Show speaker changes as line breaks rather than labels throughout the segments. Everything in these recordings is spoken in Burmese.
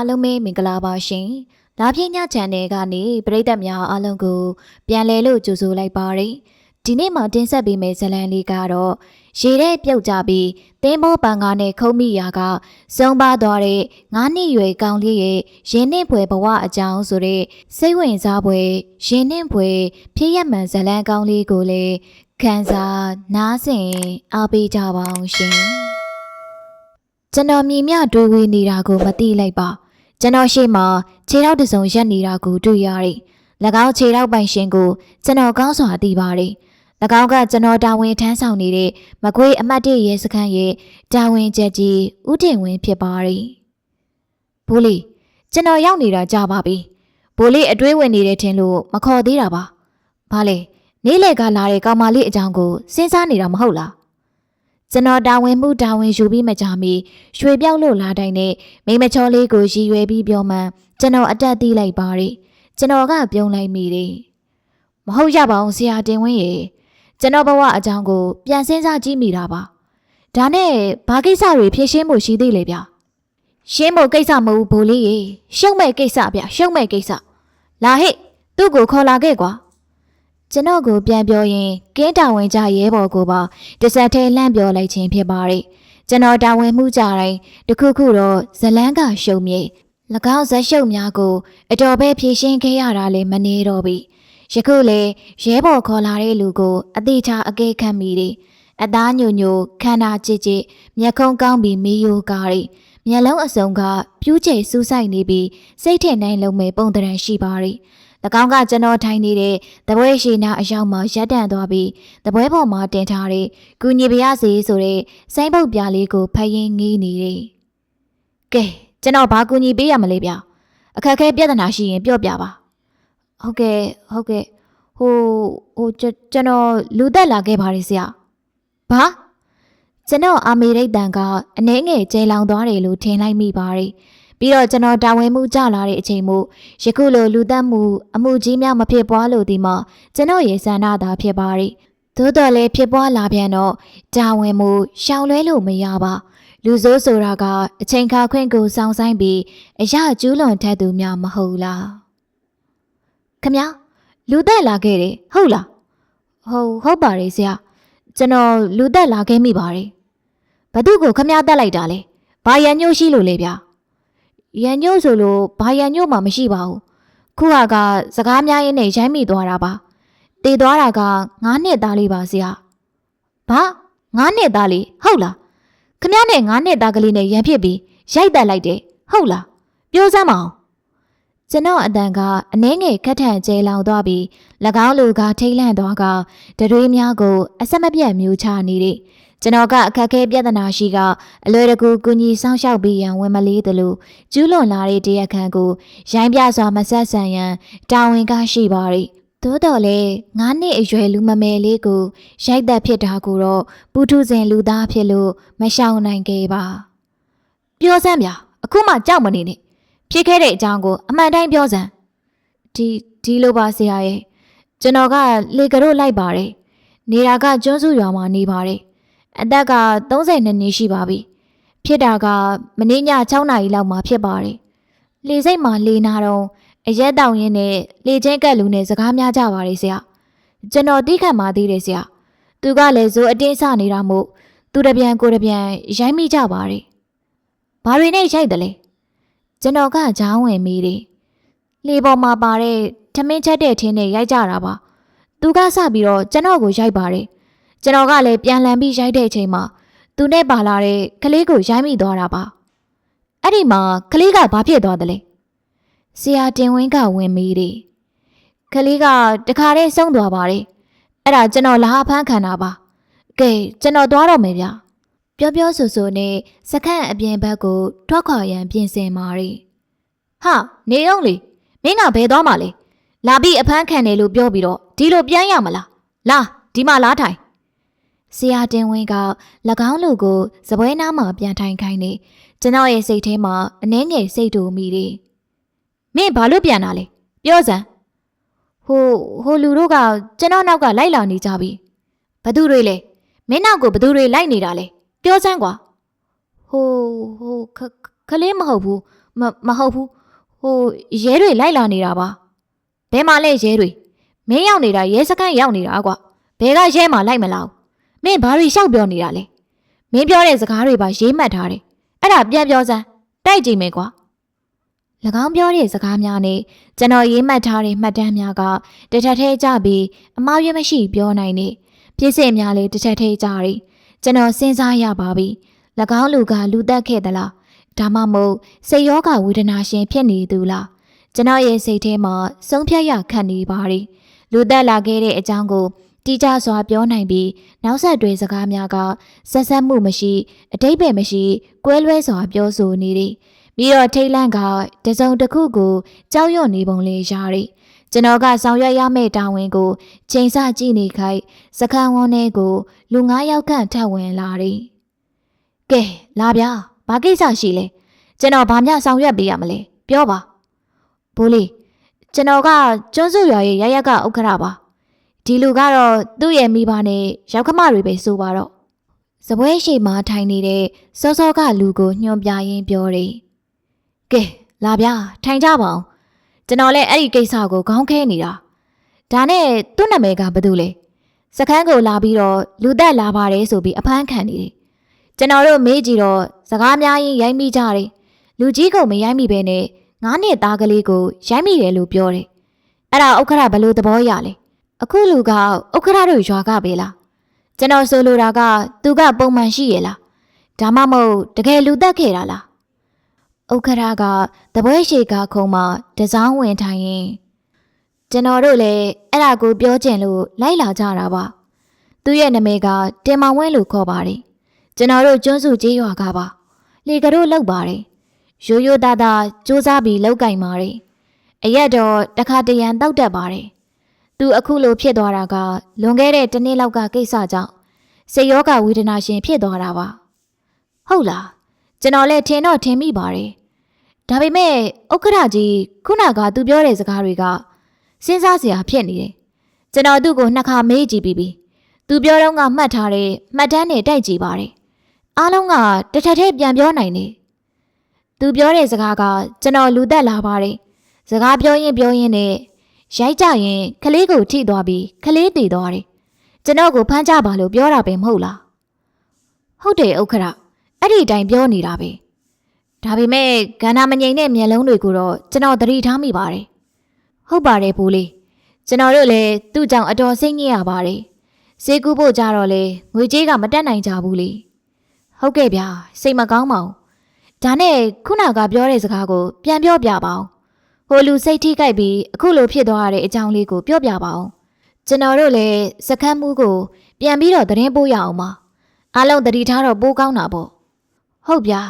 အားလုံးပဲမင်္ဂလာပါရှင်။လာပြင်းညချန်နယ်ကနေပရိသတ်များအားလုံးကို ပြန်လည်လို့ကြိုဆိုလိုက်ပါရယ်။ဒီနေ့မှတင်ဆက်ပေးမယ့်ဇာတ်လမ်းလေးကတော့ရေထဲပြုတ်ကြပြီးတင်းမိုးပန်ကားနဲ့ခုံမိရာကစုံပါသွားတဲ့ငါးနှစ်ရွယ်ကောင်လေးရဲ့ရင်နှင့်ဖွယ်ဘဝအကြောင်းဆိုတဲ့စိတ်ဝင်စားဖွယ်ရင်နှင့်ဖွယ်ဖြစ်ရမှန်ဇာတ်လမ်းကောင်းလေးကိုလည်းခန်းစားနားဆင်အားပေးကြပါအောင်ရှင်။ကျွန်တော်မြင်မြတွေးဝေးနေတာကိုမသိလိုက်ပါ ကျွန်တော်ရှေ့မှာခြေထောက်တစ်စုံရက်နေတာကိုတွေ့ရတယ်။၎င်းခြေထောက်ပိုင်ရှင်ကိုကျွန်တော်ကောင်းစွာသိပါတယ်။၎င်းကကျွန်တော်တာဝန်ထမ်းဆောင်နေတဲ့မကွေးအမတ်တေရဲစခန်းရဲ့တာဝန်ချက်ကြီးဦးတင်ဝင်းဖြစ်ပါတယ်။ဘိုးလေးကျွန်တော်ရောက်နေတာကြာပါပြီ။ဘိုးလေးအတွေးဝင်နေတဲ့ထင်လို့မခေါ်သေးတာပါ။ဘာလဲနေ့လည်ကလာတဲ့ကောင်မလေးအကြောင်းကိုစဉ်းစားနေတာမဟုတ်လား။ ကျွန်တော်တာဝန်မှုတာဝန်ယူပြီးမကြမီရွှေပြောက်လို့လာတိုင်းနဲ့မိမချောလေးကိုရည်ရွယ်ပြီးပြောမှန်းကျွန်တော်အတက်သိလိုက်ပါတယ်ကျွန်တော်ကပြုံးလိုက်မိတယ်မဟုတ်ရပါဘူးဆရာတင်ဝင်းရေကျွန်တော်ဘဝအကြောင်းကိုပြန်စဉ်းစားကြည့်မိတာပါဒါနဲ့ဘာကိစ္စတွေဖြေရှင်းဖို့ရှိသေးလေဗျရှင်းဖို့ကိစ္စမဟုတ်ဘူးဘိုလ်လေးရေရှုံးမဲ့ကိစ္စဗျရှုံးမဲ့ကိစ္စလာဟဲ့သူ့ကိုခေါ်လာခဲ့ကွာ ကျွန်တော်ကိုပြန်ပြောရင်ကင်းတာဝန်ကြရဲဘော်ကိုပါတဆက်ထဲလှမ်းပြောလိုက်ခြင်းဖြစ်ပါတယ်ကျွန်တော်တာဝန်မှုကြတိုင်းတခုခုတော့ဇလန်းကရှုံမြေ၎င်းဇက်ရှုပ်များကိုအတော်ပဲဖြည့်ရှင်းခဲ့ရတာလည်းမနေတော့ပြီယခုလေရဲဘော်ခေါ်လာတဲ့လူကိုအသေးချာအကဲခတ်မိတယ်အသားညိုညိုခန္ဓာကြစ်ကြစ်မျက်ခုံးကောင်းပြီးမီးယိုကားရီမျက်လုံးအစုံကပြူးကျဲစူးဆိုင်နေပြီးစိတ်ထင်နိုင်လုံးမဲ့ပုံတရံရှိပါရီ၎ င်းကကျွန်တော်ထိုင်နေတဲ့တပွဲရှိနာအရောက်မှာရက်တန့်သွားပြီးတပွဲပေါ်မှာတင်ထားတဲ့ကုညီပရစီဆိုတဲ့စိုင်းပုတ်ပြားလေးကိုဖယင်းငေးနေတယ်။ကဲကျွန်တော်ဘာကူညီပေးရမလဲဗျ။အခက်အခဲပြဿနာရှိရင်ပြောပြပါ။ဟုတ်ကဲ့ဟုတ်ကဲ့ဟိုဟိုကျွန်တော်လူသက်လာခဲ့ပါတယ်ဆရာ။ဘာကျွန်တော်အာမေရိတ်တန်ကအနှဲငယ်ကျဲလောင်သွားတယ်လို့ထင်လိုက်မိပါတယ်။ ပြီးတော့ကျွန်တော်တာဝန်မှုကြလာတဲ့အချိန်မို့ယခုလိုလူသက်မှုအမှုကြီးများမဖြစ်ပွားလို့ဒီမှာကျွန်တော်ရေဆန္ဒသာဖြစ်ပါရီသို့တော်လည်းဖြစ်ပွားလာပြန်တော့တာဝန်မှုရှောင်လွဲလို့မရပါလူဆိုးဆိုတာကအချိန်ခါခွင့်ကိုစောင့်ဆိုင်ပြီးအရာကျူးလွန်ထက်သူများမဟုတ်လားခမလူသက်လာခဲ့တယ်ဟုတ်လားဟုတ်ဟုတ်ပါတယ်ဆရာကျွန်တော်လူသက်လာခဲ့မိပါတယ်ဘသူကိုခမတက်လိုက်တာလဲဘာရန်ညို့ရှိလို့လဲဗျာ ရန်ညို့ဆိုလို့ဘာရန်ညို့မှမရှိပါဘူးခုဟာကစကားများရင်းနဲ့ရိုင်းမိသွားတာပါတည်သွားတာက9နှစ်သားလေးပါဆရာဘာ9နှစ်သားလေးဟုတ်လားခမနဲ့9နှစ်သားကလေးနဲ့ရန်ဖြစ်ပြီးရိုက်တက်လိုက်တယ်ဟုတ်လားပြောစမ်းမအောင်ကျွန်တော်အတန်ကအနှဲငယ်ခက်ထန်ကျဲလောင်သွားပြီး၎င်းလူကထိတ်လန့်သွားကတရွေးများကိုအဆက်မပြတ်မျိုးချနေတဲ့ ကျွန်တော်ကအခက်ခဲပြဿနာရှိကအလွယ်တကူကူညီဆောင်ရှောက်ပြီးရန်ဝင်မလေးသလိုကျူးလွန်လာတဲ့တရားခံကိုရိုင်းပြစွာမဆက်ဆံရန်တာဝန်ကရှိပါရီသို့တော်လည်းငါးနှစ်အရွယ်လူမမယ်လေးကိုရိုက်သက်ဖြစ်တာကိုတော့ပူထုစဉ်လူသားဖြစ်လို့မရှောင်နိုင်ခဲ့ပါပြောစမ်းဗျာအခုမှကြောက်မနေနဲ့ဖြစ်ခဲ့တဲ့အကြောင်းကိုအမှန်တိုင်းပြောစမ်းဒီဒီလိုပါဆရာရဲ့ကျွန်တော်ကလေကရို့လိုက်ပါတယ်နေတာကကျွန်းစုရွာမှာနေပါတယ် အသက်က32နှစ်ရှိပါပြီဖြစ်တာကမနေ့ည6နာရီလောက်မှာဖြစ်ပါတယ်လေစိတ်မှာလေနာတော့အရက်တောင်ရင်းနဲ့လေချင်းကက်လူနဲ့စကားများကြပါတယ်ဆရာကျွန်တော်တိခတ်မှသေးတယ်ဆရာသူကလည်းဇိုးအတင်းစနေတာမို့သူတပြန်ကိုတပြန်ရိုင်းမိကြပါတယ်ဘာတွေနဲ့ရိုက်တယ်လဲကျွန်တော်ကဂျောင်းဝင်မိတယ်လေပေါ်မှာပါတဲ့ထမင်းချက်တဲ့ထင်းနဲ့ရိုက်ကြတာပါသူကစပြီးတော့ကျွန်တော်ကိုရိုက်ပါတယ် ကျွန်တော်ကလည်းပြန်လန်ပြီးရိုက်တဲ့အချိန်မှာသူနဲ့ပါလာတဲ့ကလေးကိုရိုက်မိသွားတာပါအဲ့ဒီမှာကလေးကဘာဖြစ်သွားသလဲဆရာတင်ဝင်းကဝင်မေးတယ်ကလေးကတခါတည်းဆုံးသွားပါတယ်အဲ့ဒါကျွန်တော်လာဖမ်းခံတာပါကဲကျွန်တော်သွားတော့မယ်ဗျပြောပြောဆိုဆိုနဲ့စခန့်အပြင်ဘက်ကိုထွက်ခွာရန်ပြင်ဆင်မာရီဟာနေအောင်လေမင်းကဘယ်သွားမှလဲလာပြီးအဖမ်းခံတယ်လို့ပြောပြီးတော့ဒီလိုပြန်ရမလားလာဒီမှာလားထိုင် ဆရာတင်ဝင်းက၎င်းလူကိုစပွဲနားမှာပြန်ထိုင်ခိုင်းနေကျွန်တော်ရဲ့စိတ်ထဲမှာအနှဲငယ်စိတ်တူမိတယ်မင်းဘာလို့ပြန်လာလဲပြောစမ်းဟိုဟိုလူတို့ကကျွန်တော်နောက်ကလိုက်လာနေကြပြီဘသူတွေလဲမင်းနောက်ကိုဘသူတွေလိုက်နေတာလဲပြောစမ်းကွာဟိုဟိုခခလေးမဟုတ်ဘူးမမမဟုတ်ဘူးဟိုရဲတွေလိုက်လာနေတာပါဘယ်မှာလဲရဲတွေမင်းရောက်နေတာရဲစခန်းရောက်နေတာကွာဘယ်ကရဲမှလိုက်မလား မင်းဘာတွေရှောက်ပြောနေတာလဲမင်းပြောတဲ့စကားတွေပါရေးမှတ်ထားတယ်အဲ့ဒါပြန်ပြောစမ်းတိုက်ကြည့်မယ်ကွာ၎င်းပြောတဲ့စကားများနဲ့ကျွန်တော်ရေးမှတ်ထားတဲ့မှတ်တမ်းများကတစ်ထပ်ထဲကြပြီးအမှားရမရှိပြောနိုင်နေပြည့်စင်များလည်းတစ်ထပ်ထဲကြရီကျွန်တော်စဉ်းစားရပါပြီ၎င်းလူကလူတက်ခဲ့သလားဒါမှမဟုတ်စိတ်ရောဂါဝေဒနာရှင်ဖြစ်နေသူလားကျွန်တော်ရဲ့စိတ်ထဲမှာဆုံးဖြတ်ရခက်နေပါရီလူသက်လာခဲ့တဲ့အကြောင်းကို တိကျစွာပြောနိုင်ပြီးနောက်ဆက်တွဲစကားများကဆက်ဆက်မှုမရှိ အတိတ်ပဲမရှိကွဲလွဲစွာပြောဆိုနေသည်ပြီးတော့ထိတ်လန့်ကတစုံတစ်ခုကိုကြောက်ရွံ့နေပုံလေးရရီကျွန်တော်ကဆောင်ရွက်ရမယ့်တာဝန်ကိုချိန်ဆကြည့်နေခိုက်စခန်းဝန်းထဲကိုလူ၅ယောက်ခန့်ထပ်ဝင်လာသည်ကဲလာဗျာဘာကိစ္စရှိလဲကျွန်တော်ဘာမျှဆောင်ရွက်ပေးရမလဲပြောပါဘိုးလေးကျွန်တော်ကကျွန်းစုရွာရဲ့ရရက်ကဥက္ခရပါ ဒီလူကတော့သူ့ရဲ့မိဘနဲ့ရောက်ခမတွေပဲဆိုပါတော့စပွဲရှိမှထိုင်နေတဲ့စောစောကလူကိုညွှန်ပြရင်းပြောတယ်ကဲလာဗျာထိုင်ကြပါအောင်ကျွန်တော်လည်းအဲ့ဒီကိစ္စကိုခေါင်းခဲနေတာဒါနဲ့သူ့နာမည်ကဘာတူလဲစခန်းကိုလာပြီးတော့လူသက်လာပါတယ်ဆိုပြီးအဖမ်းခံနေတယ်ကျွန်တော်တို့မေးကြည့်တော့စကားများရင်ရိုက်မိကြတယ်လူကြီးကမရိုက်မိပဲနဲ့ငါးနှစ်သားကလေးကိုရိုက်မိတယ်လို့ပြောတယ်အဲ့ဒါဥက္ခရဘလို့သဘောရလဲ အခုလူကဥက္ခရတို့ရွာကပဲလားကျွန်တော်ဆိုလိုတာက သူကပုံမှန်ရှိရဲ့လားဒါမှမဟုတ်တကယ်လူသက်ခဲ့တာလားဥက္ခရကတပွဲရှိကခုံမှတစောင်းဝင်ထိုင်ရင်ကျွန်တော်တို့လည်းအဲ့ဒါကိုပြောကျင်လို့လိုက်လာကြတာပါသူ့ရဲ့နာမည်ကတင်မောင်ဝင်းလို့ခေါ်ပါတယ်ကျွန်တော်တို့ကျွန်းစုကျေးရွာကပါလေကတို့လောက်ပါတယ်ရိုးရိုးသားသားစူးစမ်းပြီးလောက်ကင်ပါတယ်အရက်တော့တခါတရံတောက်တက်ပါတယ် သူအခုလိုဖြစ်သွားတာကလွန်ခဲ့တဲ့တစ်နှစ်လောက်ကကိစ္စကြောင့်စိတ်ယောဂဝေဒနာရှင်ဖြစ်သွားတာပါဟုတ်လားကျွန်တော်လည်းထင်တော့ထင်မိပါတယ်ဒါပေမဲ့ဥက္ခရာကြီးခုနကသူပြောတဲ့စကားတွေကစဉ်းစားစရာဖြစ်နေတယ်ကျွန်တော်သူ့ကိုနှစ်ခါမေးကြည့်ပြီးပြီသူပြောတော့ကမှတ်ထားတဲ့မှတ်တမ်းနဲ့တိုက်ကြည့်ပါတယ်အားလုံးကတစ်ထက်တည်းပြန်ပြောနိုင်နေသူပြောတဲ့စကားကကျွန်တော်လူသက်လာပါတယ်စကားပြောရင်ပြောရင်နဲ့ ရိုက်ကြရင်ကလေးကိုထိသွားပြီးကလေးတည်သွားတယ်ကျွန်တော်ကိုဖမ်းကြပါလို့ပြောတာပဲမဟုတ်လားဟုတ်တယ်ဥက္ခရအဲ့ဒီအတိုင်းပြောနေတာပဲဒါပေမဲ့ကန္နာမငိန်တဲ့မျက်လုံးတွေကိုတော့ကျွန်တော်သတိထားမိပါတယ်ဟုတ်ပါတယ်ဘိုးလေးကျွန်တော်တို့လည်းသူ့ကြောင့်အတော်စိတ်ညစ်ရပါတယ်ဈေးကူးဖို့ကြတော့လေငွေကြေးကမတက်နိုင်ကြဘူးလေဟုတ်ကဲ့ဗျာစိတ်မကောင်းပါဘူးဒါနဲ့ခုနကပြောတဲ့စကားကိုပြန်ပြောပြပါအောင် ဟိုလူစိတ်ထိကြိုက်ပြီးအခုလိုဖြစ်သွားရတဲ့အကြောင်းလေးကိုပြောပြပါအောင်ကျွန်တော်တို့လည်းစခန်းမှုကို ပြန်ပြီးတော့သတင်းပို့ရအောင်ပါအားလုံးတတိထားတော့ပိုးကောင်းတာပေါ့ဟုတ်ဗျာ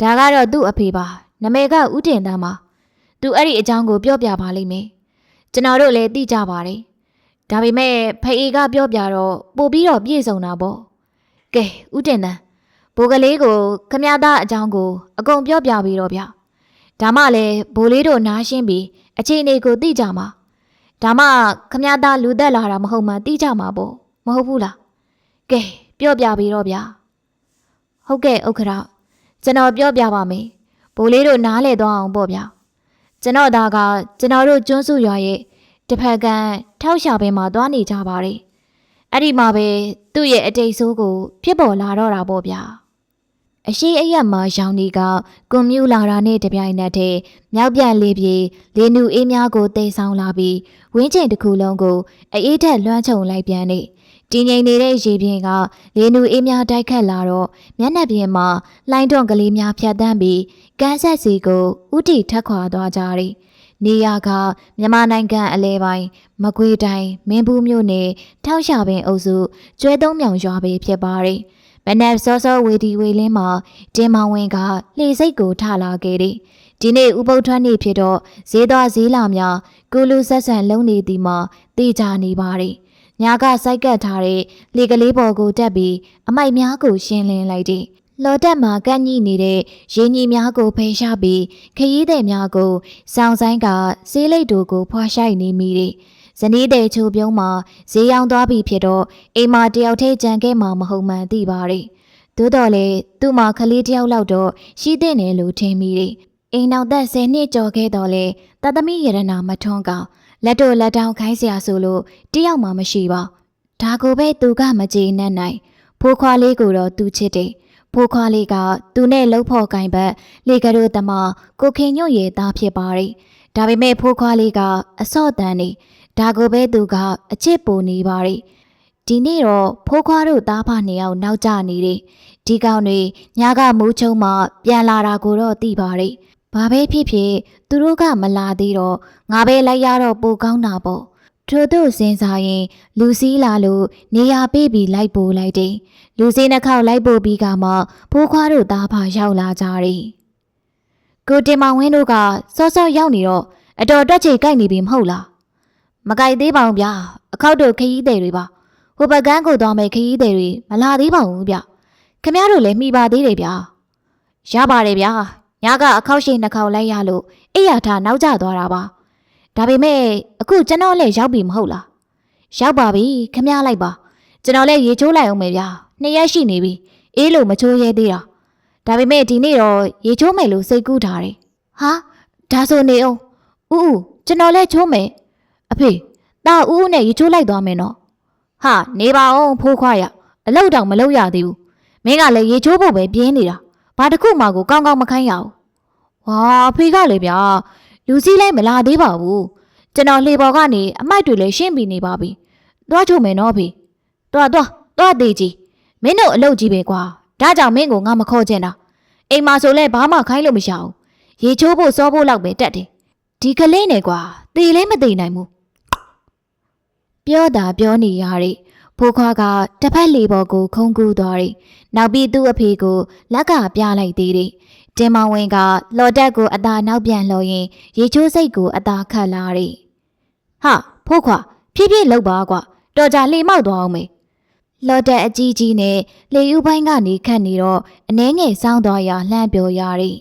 ဒါကတော့သူ့အဖေပါနမေကဥတင်တန်းပါသူအဲ့ဒီအကြောင်းကိုပြောပြပါလိမ့်မယ်ကျွန်တော်တို့လည်းသိကြပါတယ်ဒါပေမဲ့ဖေအေကပြောပြတော့ပို့ပြီးတော့ပြည့်စုံတာပေါ့ကဲဥတင်တန်းဘိုးကလေးကိုခမရသားအကြောင်းကို အကုန်ပြောပြပြီးတော့ဗျ ဒါမှလည်းဘိုးလေးတို့နားရှင်းပြီးအခြေအနေကိုသိကြမှာဒါမှခမရသားလူသက်လာတာမဟုတ်မှသိကြမှာပေါ့မဟုတ်ဘူးလားကဲပြောပြပြီးတော့ဗျဟုတ်ကဲ့ဥက္ခရကျွန်တော်ပြောပြပါမယ်ဘိုးလေးတို့နားလဲသွားအောင်ပေါ့ဗျကျွန်တော်သားကကျွန်တော်တို့ကျွန်းစုရွာရဲ့တစ်ဖက်ကန်ထောက်ရှာပင်မှာသွားနေကြပါတယ်အဲ့ဒီမှာပဲသူ့ရဲ့အတိတ်ဆိုးကိုဖြစ်ပေါ်လာတော့တာပေါ့ဗျာ အရှိအရက်မှာရောင်ဒီကကွန်မြူလာတာနဲ့တပြိုင်နက်တည်းမြောက်ပြက်လေးပြေလေနူအေးများကိုတိတ်ဆောင်လာပြီးဝင်းချိန်တစ်ခုလုံးကိုအေးထက်လွှမ်းခြုံလိုက်ပြန်နေတည်ငြိမ်နေတဲ့ရေပြင်ကလေနူအေးများတိုက်ခတ်လာတော့မျက်နှာပြင်မှာလှိုင်းတွန့်ကလေးများဖြတ်တန်းပြီးကန်းဆက်စီကိုဥတီထက်ခွာသွားကြတယ်နေရကမြန်မာနိုင်ငံအလဲပိုင်းမကွေးတိုင်းမင်းဘူးမြို့နယ်ထောက်ရှာပင်အုပ်စုကျွဲသုံးမြောင်ရွာပဲဖြစ်ပါတယ်။ မနက်စောစောဝေဒီဝေလင်းမှာတင်မောင်ဝင်းကလှေစိတ်ကိုထလာခဲ့တယ်။ဒီနေ့ဥပုပ်ထွန်းနေ့ဖြစ်တော့ဈေးသွားဈေးလာများကုလူဆက်ဆန်လုံးနေသည်မှာတေချာနေပါတယ်။ညာကစိုက်ကပ်ထားတဲ့လေကလေးပေါ်ကိုတက်ပြီးအမိုက်များကိုရှင်းလင်းလိုက်တယ်။လော်တက်မှာကန့်ညိနေတဲ့ရင်းကြီးများကိုဖေရှားပြီးခရီးသည်များကိုစောင်းဆိုင်ကဆေးလိပ်တို့ကိုဖွာရှိုက်နေမိတယ်။ ဇနီးတဲ့ချိုပြုံးမှာဈေးရောက်သွားပြီဖြစ်တော့အိမ်မှာတယောက်တည်းကြံခဲ့မှာမဟုတ်မှန်သိပါရဲ့သို့တော်လေသူ့မှာခလေးတယောက်လောက်တော့ရှိတဲ့နယ်လို့ထင်မိတယ်အိမ်နောက်သက်၁၀နှစ်ကျော်ခဲ့တော့လေတသမီးရတနာမထွန်းကောင်လက်တို့လက်တောင်ခိုင်းစရာဆိုလို့တယောက်မှမရှိပါဒါကိုပဲသူကမကြေနပ်နိုင်ဖိုးခွာလေးကိုတော့သူချစ်တယ်ဖိုးခွာလေးကသူနဲ့လှုပ်ဖို့ကင်ဘက်လေကရိုတမကိုခင်ညွန့်ရဲ့သားဖြစ်ပါတယ်ဒါပေမဲ့ဖိုးခွာလေးကအစော့တန်းနေ ဒါကိုပဲသူကအချစ်ပူနေပါတယ်ဒီနေ့တော့ဖိုးခွားတို့သားဖနှစ်ယောက်နောက်ကျနေတယ်ဒီကောင်တွေညကမူးချုံမှပြန်လာတာကိုတော့သိပါတယ်ဘာပဲဖြစ်ဖြစ်သူတို့ကမလာသေးတော့ငါပဲလိုက်ရတော့ပိုကောင်းတာပေါ့ထို့သို့စဉ်းစားရင် လူစည်းလာလို့နေရာပေးပြီးလိုက်ပို့လိုက်တယ်လူစည်းနှစ်ခေါက်လိုက်ပို့ပြီးကမှဖိုးခွားတို့သားဖရောက်လာကြတယ်ကိုတင်မောင်ဝင်းတို့ကစောစောရောက်နေတော့အတော်တက်ချေကြိုက်နေပြီမဟုတ်လား မကြိုက်သေးပါဘူးဗျာအခောက်တို့ခရီးသည်တွေပါဟိုဘက်ကန်းကိုသွားမယ်ခရီးသည်တွေမလာသေးပါဘူးဗျခမရတို့လည်းမှီပါသေးတယ်ဗျာရပါတယ်ဗျာညကအခောက်ရှိနှစ်ခေါက်လိုက်ရလို့အိယာထားနောက်ကျသွားတာပါဒါပေမဲ့အခုကျွန်တော်လည်းရောက်ပြီမဟုတ်လားရောက်ပါပြီခမရလိုက်ပါကျွန်တော်လည်းရေချိုးလိုက်အောင်မယ်ဗျာနှစ်ရက်ရှိနေပြီအေးလို့မချိုးရဲသေးတာဒါပေမဲ့ဒီနေ့တော့ရေချိုးမယ်လို့စိတ်ကူးထားတယ်ဟာဒါဆိုနေအောင်ဦးဦးကျွန်တော်လည်းချိုးမယ် အဖေဒါဦးဦးနဲ့ရေချိုးလိုက်သွားမယ်နော်ဟာနေပါအောင်ဖိုးခွားရအလောက်တောင်မလောက်ရသေးဘူးမင်းကလည်းရေချိုးဖို့ပဲပြင်းနေတာဘာတစ်ခုမှကိုကောင်းကောင်းမခိုင်းရဘူးဝါအဖေကလည်းဗျာလူစည်းလိုက်မလာသေးပါဘူးကျွန်တော်လှေပေါ်ကနေအမိုက်တွေလည်းရှင်းပြီးနေပါပြီသွားချိုးမယ်နော်အဖေသွားသွားသွားသေးကြီးမင်းတို့အလုပ်ကြီးပဲကွာဒါကြောင့်မင်းကိုငါမခေါ်ချင်တာအိမ်မှာဆိုလဲဘာမှခိုင်းလို့မရဘူးရေချိုးဖို့စောဖို့လောက်ပဲတက်တယ်ဒီကလေးနဲ့ကွာသေလဲမသေနိုင်ဘူး ပြောတာပြောနေရတဲ့ဖိုးခွားကတစ်ဖက်လေပေါ်ကိုခုံကူးသွားတယ်နောက်ပြီးသူ့အဖေကိုလက်ကပြလိုက်သေးတယ်တင်မောင်ဝင်ကလော်တက်ကိုအသာနောက်ပြန်လှော်ရင်ရေချိုးစိတ်ကိုအသာခတ်လာတယ်ဟာဖိုးခွားဖြည်းဖြည်းလှုပ်ပါကွာတော်ကြလှေမောက်သွားအောင်မေလော်တက်အကြီးကြီးနဲ့လေယူပိုင်းကနေခတ်နေတော့အနှဲငယ်စောင်းသွားရလှမ်းပြောရတယ်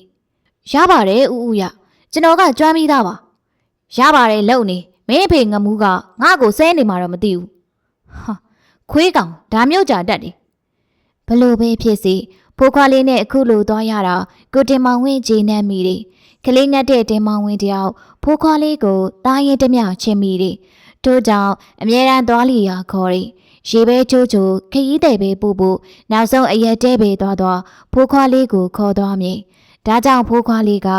ရပါတယ်ဦးဦးရကျွန်တော်ကကြွမ်းပြီးသားပါရပါတယ်လုံနေ မင်းအဖေငမူးကငါ့ကိုဆဲနေမှာတော့မသိဘူးဟာခွေးကောင်ဒါမျိုးကြာတတ်တယ်ဘလို့ပဲဖြစ်စီဖိုးခွားလေးနဲ့အခုလိုသွားရတာကိုတင်မောင်ဝင်းဂျေနမ်းမိတယ်ကလေးငတ်တဲ့တင်မောင်ဝင်းတယောက်ဖိုးခွားလေးကိုတားရင်တမျှချင်းမိတယ်ထို့ကြောင့်အမြဲတမ်းသွားလီရာခေါ်တယ်ရေပဲချိုးချိုးခရီးတဲ့ပဲပို့ဖို့နောက်ဆုံးအရက်တဲပဲသွားသွားဖိုးခွားလေးကိုခေါ်သွားမြင်ဒါကြောင့်ဖိုးခွားလေးက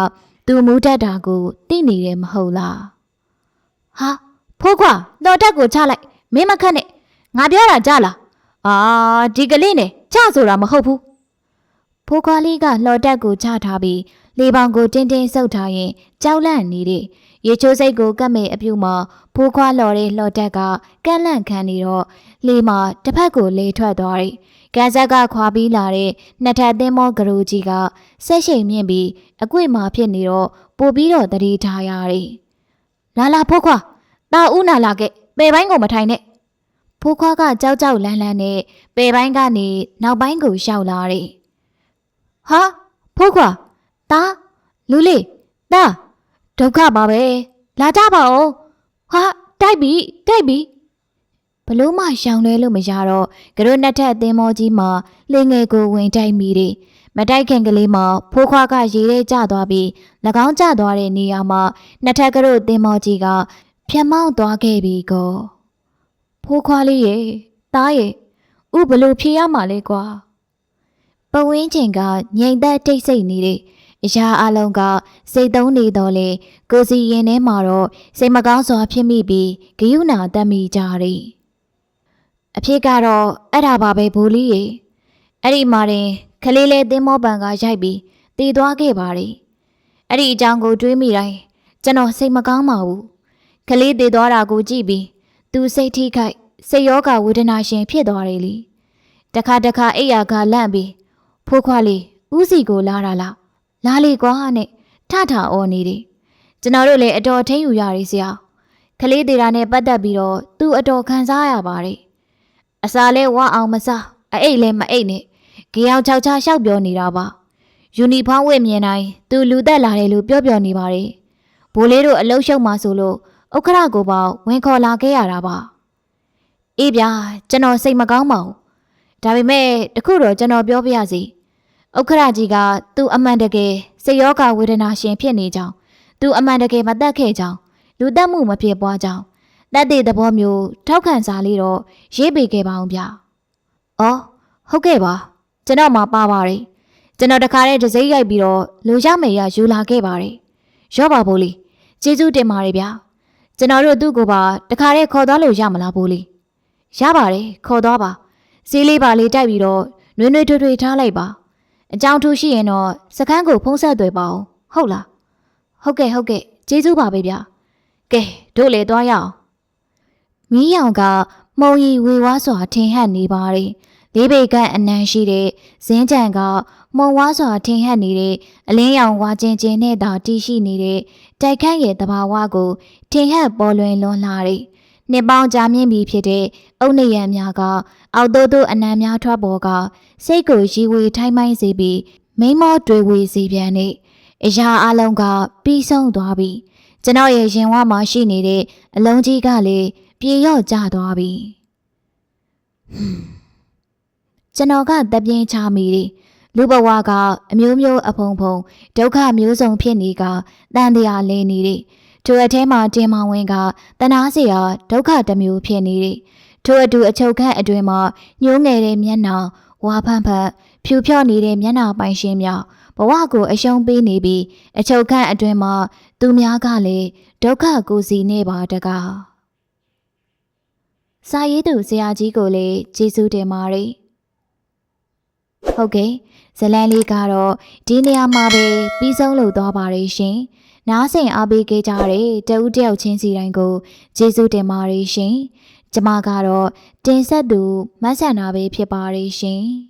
သူမူးတတ်တာကိုသိနေတယ်မဟုတ်လား ဟာဖိုးခွားတော်တက်ကိုချလိုက်မင်းမခက်နဲ့ငါပြောတာကြားလားအာဒီကလေးနဲ့ချဆိုတာမဟုတ်ဘူးဖိုးခွားလေးကလှော်တက်ကိုချထားပြီးလေပေါင်ကိုတင်းတင်းဆုပ်ထားရင်ကြောက်လန့်နေတဲ့ရေချိုးစိတ်ကိုကတ်မဲ့အပြူမှာဖိုးခွားလော်တဲ့လှော်တက်ကကန့်လန့်ခံနေတော့လေမှာတစ်ဖက်ကိုလေထွက်သွားတယ်။ကန်ဆက်ကခွာပြီးလာတဲ့နှစ်ထပ်သင်းမောဂရိုကြီးကဆက်ရှိန်မြင့်ပြီးအကွေ့မှာဖြစ်နေတော့ပို့ပြီးတော့တတိထားရတယ်။လာလာဖိုးခွား တာဦးနာလာခဲ့ပေပိုင်းကိုမထိုင်နဲ့ဖိုးခွားကကြောက်ကြောက်လန်းလန်းနဲ့ပေပိုင်းကနေနောက်ပိုင်းကိုရှောက်လာတယ်။ဟာဖိုးခွားတာလူလေးတာဒုက္ခပါပဲလာကြပါဦးဟာတိုက်ပြီတိုက်ပြီဘလို့မှရှောင်လဲလို့မရတော့ကတို့နှစ်ထပ်အသင်းမောကြီးမှာလင်းငယ်ကိုဝင်တိုက်မိတယ်မတိုက်ခင်ကလေးမှာဖိုးခွားကရေထဲကျသွားပြီး၎င်းကျသွားတဲ့နေရာမှာနှစ်ထပ်ကတို့အသင်းမောကြီးက ဖြတ်မောင်းသွားခဲ့ပြီကောဖိုးခွားလေးရဲ့တားရဲ့ဥဘလို့ဖြေရမှာလဲကွာပဝင်းချင်းကငြိမ်သက်တိတ်ဆိတ်နေတဲ့အရာအလုံးကစိတ်သုံးနေတော့လေကိုစီရင်ထဲမှာတော့စိတ်မကောင်းစွာဖြစ်မိပြီးဂယုဏတက်မိကြတယ်အဖြစ်ကတော့အဲ့ဒါပါပဲဘိုးလေးရေအဲ့ဒီမှာတင်ခလေးလေးသင်းမောပန်ကရိုက်ပြီးတည်သွားခဲ့ပါတယ်အဲ့ဒီအကြောင်းကိုတွေးမိတိုင်းကျွန်တော်စိတ်မကောင်းပါဘူး ခလေးတည်သွားတာကိုကြည့်ပြီးသူစိတ်ထိခိုက်စိတ်ယောဂဝေဒနာရှင်ဖြစ်သွားတယ်လေတခါတခါအိယာကလန့်ပြီးဖိုးခွားလေးဦးစီကိုလာတာလားလာလေကွာနဲ့ထထအော်နေတယ်ကျွန်တော်တို့လည်းအတော်ထင်းယူရရဆရာခလေးသေးတာနဲ့ပတ်သက်ပြီးတော့သူအတော်ခံစားရပါတယ်အစာလဲဝအောင်မစားအအိတ်လဲမအိတ်နဲ့ကြောင်ချောက်ချရှောက်ပြောနေတာပါယူနီဖောင်းဝတ်မြင်တိုင်းသူလူသက်လာတယ်လို့ပြောပြောနေပါတယ်ဘိုးလေးတို့အလုရှုံမှဆိုလို့ ဥက္ခရကိုပေါဝင်ခေါ်လာခဲ့ရတာပါအေးဗျာကျွန်တော်စိတ်မကောင်းပါဘူးဒါပေမဲ့တခုတော့ကျွန်တော်ပြောပြရစီဥက္ခရာကြီးကသူ့အမှန်တကယ်စိတ်ရောဂါဝေဒနာရှင်ဖြစ်နေကြောင်းသူအမှန်တကယ်မတက်ခဲ့ကြောင်းလူတက်မှုမဖြစ်ပွားကြောင်းတက်တဲ့သဘောမျိုးထောက်ခံစာလေးတော့ရေးပေးခဲ့ပါအောင်ဗျ။အော်ဟုတ်ကဲ့ပါကျွန်တော်မှပါပါတယ်ကျွန်တော်တခါတည်းဒစိမ့်ရိုက်ပြီးတော့လူရမယ်ရယူလာခဲ့ပါတယ်ရော့ပါဘိုးလေးကျေးဇူးတင်ပါတယ်ဗျာ ကျွန်တော်တို့သူ့ကိုပါတခါတည်းခေါ်သွားလို့ရမလားဘိုးလေးရပါတယ်ခေါ်သွားပါဈေးလေးပါလေးတိုက်ပြီးတော့နှွေးနှွေးထွေးထွေးထားလိုက်ပါအကြောင်းထူးရှိရင်တော့စကန်းကိုဖုံးဆက်သွယ်ပါအောင်ဟုတ်လားဟုတ်ကဲ့ဟုတ်ကဲ့ကျေးဇူးပါပဲဗျာကဲတို့လည်းသွားရအောင်မီးရောင်ကမှုံရီဝေဝါးစွာထင်ဟပ်နေပါတယ်လေးပေကအနံရှိတဲ့ဇင်းကြံက မှုံဝါးစွာထင်ဟပ်နေတဲ့အလင်းရောင်ဝါကျင်ကျင်နဲ့သာတည်ရှိနေတဲ့တိုက်ခန့်ရဲ့တဘာဝကိုထင်ဟပ်ပေါ်လွင်လွန်လာတဲ့နှစ်ပေါင်းကြာမြင့်ပြီဖြစ်တဲ့အုတ်နေရံများကအောက်သို့သို့အနံများထွက်ပေါ်ကစိတ်ကိုရီဝေထိုင်းမိုင်းစေပြီးမိန်းမောတွေဝေစေပြန်တဲ့အရာအလုံးကပြီးဆုံးသွားပြီကျွန်တော်ရဲ့ရင်ဝါမှာရှိနေတဲ့အလုံးကြီးကလည်းပြေရော့ကျသွားပြီကျွန်တော်ကတပြင်းချမိတယ် လူဘဝကအမျိုးမျိုးအဖုံဖုံဒုက္ခမျိုးစုံဖြစ်နေကတန်တရားလဲနေတယ်ထိုအထဲမှာတင်မောင်ဝင်းကတနာစရာဒုက္ခတစ်မျိုးဖြစ်နေတယ်ထိုအတူအချုပ်ခန့်အတွင်မှာညှိုးငယ်တဲ့မျက်နှာဝါဖန်ဖန်ဖြူဖြော့နေတဲ့မျက်နှာပိုင်ရှင်မြောက်ဘဝကိုအရှုံးပေးနေပြီးအချုပ်ခန့်အတွင်မှာသူများကလည်းဒုက္ခကိုစီနေပါတကားစာရေးသူဆရာကြီးကိုလည်းကျေးဇူးတင်ပါတယ်ဟုတ်ကဲ့ ဇလန်လေးကတော့ဒီနေရာမှာပဲပြီးဆုံးလို့သွားပါရရှင်နားဆင်အားပေးခဲ့ကြတဲ့တဦးတယောက်ချင်းစီတိုင်းကိုကျေးဇူးတင်ပါတယ်ရှင်ကျမကတော့တင်ဆက်သူမဆန္ဒပဲဖြစ်ပါရရှင်